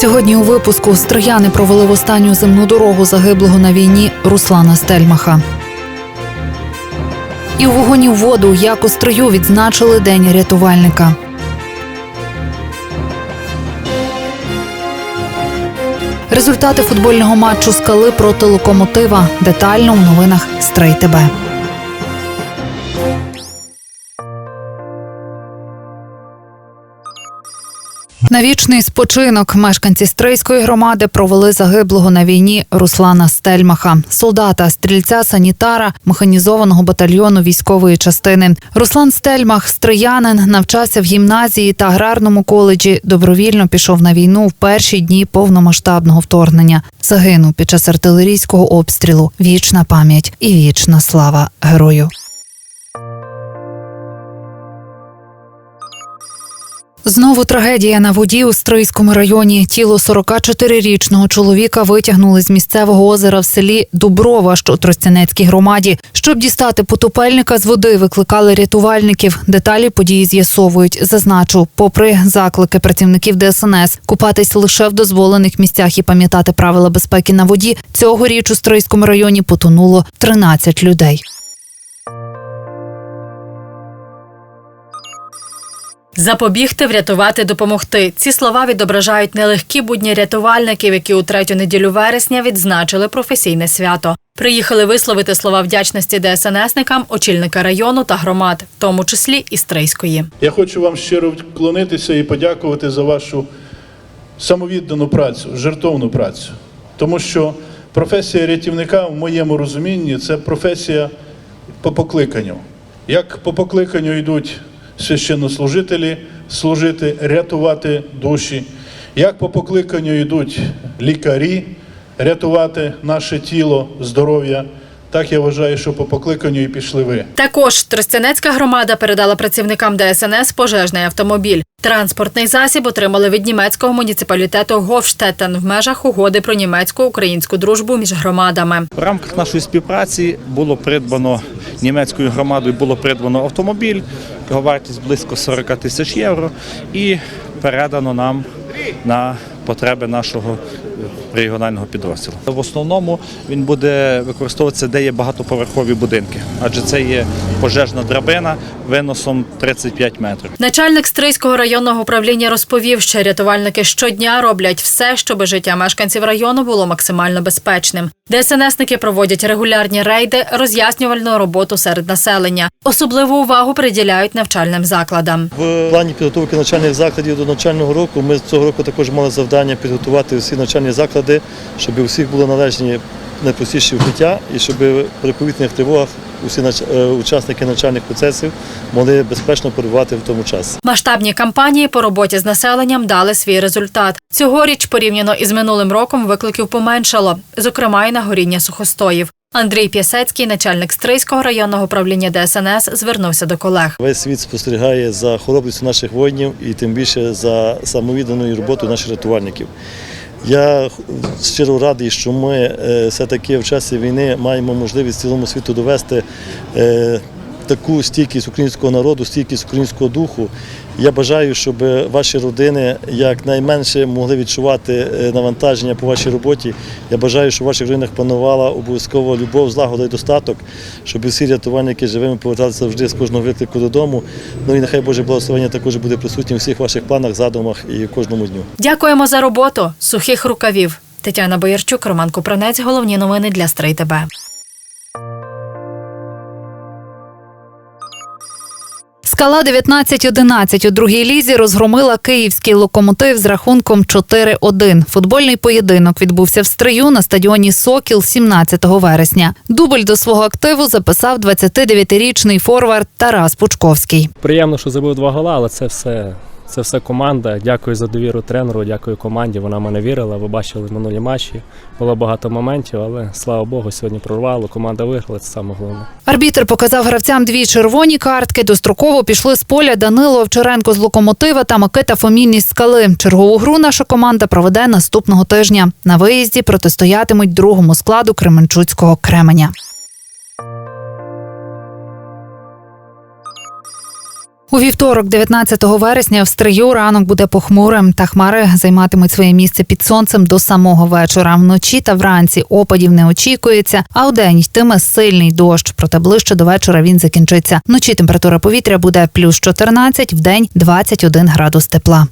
Сьогодні у випуску стрияни провели в останню земну дорогу загиблого на війні Руслана Стельмаха. І у вогоні воду, як у стрию, відзначили День рятувальника. Результати футбольного матчу скали проти локомотива. Детально в новинах Стрий ТБ. На вічний спочинок мешканці Стрийської громади провели загиблого на війні Руслана Стельмаха, солдата, стрільця, санітара механізованого батальйону військової частини. Руслан Стельмах, стриянин, навчався в гімназії та аграрному коледжі. Добровільно пішов на війну в перші дні повномасштабного вторгнення. Загинув під час артилерійського обстрілу. Вічна пам'ять і вічна слава герою. Знову трагедія на воді у Стрийському районі. Тіло 44-річного чоловіка витягнули з місцевого озера в селі Дуброва, що Тростянецькій громаді. Щоб дістати потопельника з води, викликали рятувальників. Деталі події з'ясовують. Зазначу, попри заклики працівників ДСНС, купатись лише в дозволених місцях і пам'ятати правила безпеки на воді. Цьогоріч у Стрийському районі потонуло 13 людей. Запобігти, врятувати, допомогти. Ці слова відображають нелегкі будні рятувальників, які у третю неділю вересня відзначили професійне свято. Приїхали висловити слова вдячності ДСНСникам, очільника району та громад, в тому числі і Стрийської. Я хочу вам щиро вклонитися і подякувати за вашу самовіддану працю, жертовну працю. Тому що професія рятівника в моєму розумінні це професія по покликанню. Як по покликанню йдуть священнослужителі служити, рятувати душі, як по покликанню йдуть лікарі рятувати наше тіло, здоров'я, так я вважаю, що по покликанню і пішли ви. Також Тростянецька громада передала працівникам ДСНС пожежний автомобіль. Транспортний засіб отримали від німецького муніципалітету Говштеттен в межах угоди про німецько-українську дружбу між громадами. В рамках нашої співпраці було придбано німецькою громадою було придбано автомобіль, його вартість близько 40 тисяч євро, і передано нам на потреби нашого регіонального підрозділу. В основному він буде використовуватися, де є багатоповерхові будинки, адже це є пожежна драбина виносом 35 метрів. Начальник Стрийського районного управління розповів, що рятувальники щодня роблять все, щоб життя мешканців району було максимально безпечним. ДСНСники проводять регулярні рейди, роз'яснювальну роботу серед населення. Особливу увагу приділяють навчальним закладам. В плані підготовки навчальних закладів до навчального року ми цього року також мали завдання підготувати всі навчальні заклади, щоб у всіх були належні найпростіші укриття і щоб при повітряних тривогах усі е, учасники навчальних процесів могли безпечно перебувати в тому часі. Масштабні кампанії по роботі з населенням дали свій результат. Цьогоріч, порівняно із минулим роком, викликів поменшало, зокрема й на горіння сухостоїв. Андрій П'ясецький, начальник Стрийського районного управління ДСНС, звернувся до колег. Весь світ спостерігає за хоробрістю наших воїнів і тим більше за самовідданою роботою наших рятувальників. Я щиро радий, що ми е, все-таки в часі війни маємо можливість цілому світу довести е, таку стійкість українського народу, стійкість українського духу. Я бажаю, щоб ваші родини якнайменше могли відчувати е, навантаження по вашій роботі. Я бажаю, щоб в ваших родинах панувала обов'язково любов, злагода і достаток, щоб всі рятувальники живими поверталися завжди з кожного виклику додому. Ну і нехай Боже благословення також буде присутнє у всіх ваших планах, задумах і кожному дню. Дякуємо за роботу. Сухих рукавів. Тетяна Боярчук, Роман Купранець. Головні новини для Стрий ТБ. Скала 19-11 у другій лізі розгромила київський локомотив з рахунком 4-1. Футбольний поєдинок відбувся в стрию на стадіоні Сокіл 17 вересня. Дубль до свого активу записав 29-річний форвард Тарас Пучковський. Приємно, що забив два гола, але це все, це все команда. Дякую за довіру тренеру, дякую команді. Вона мене вірила. Ви бачили минулі матчі. Було багато моментів, але слава Богу, сьогодні прорвало. Команда виграла. Це саме головне. Арбітр показав гравцям дві червоні картки. Достроково пішли з поля Данило Овчаренко з локомотива та Микита Фомінність з скали. Чергову гру наша команда проведе наступного тижня. На виїзді протистоятимуть другому складу Кременчуцького Кременя. У вівторок, 19 вересня, в стрию ранок буде похмурим, та хмари займатимуть своє місце під сонцем до самого вечора. Вночі та вранці опадів не очікується, а вдень йтиме сильний дощ. Проте ближче до вечора він закінчиться. Вночі температура повітря буде плюс 14, вдень 21 градус тепла.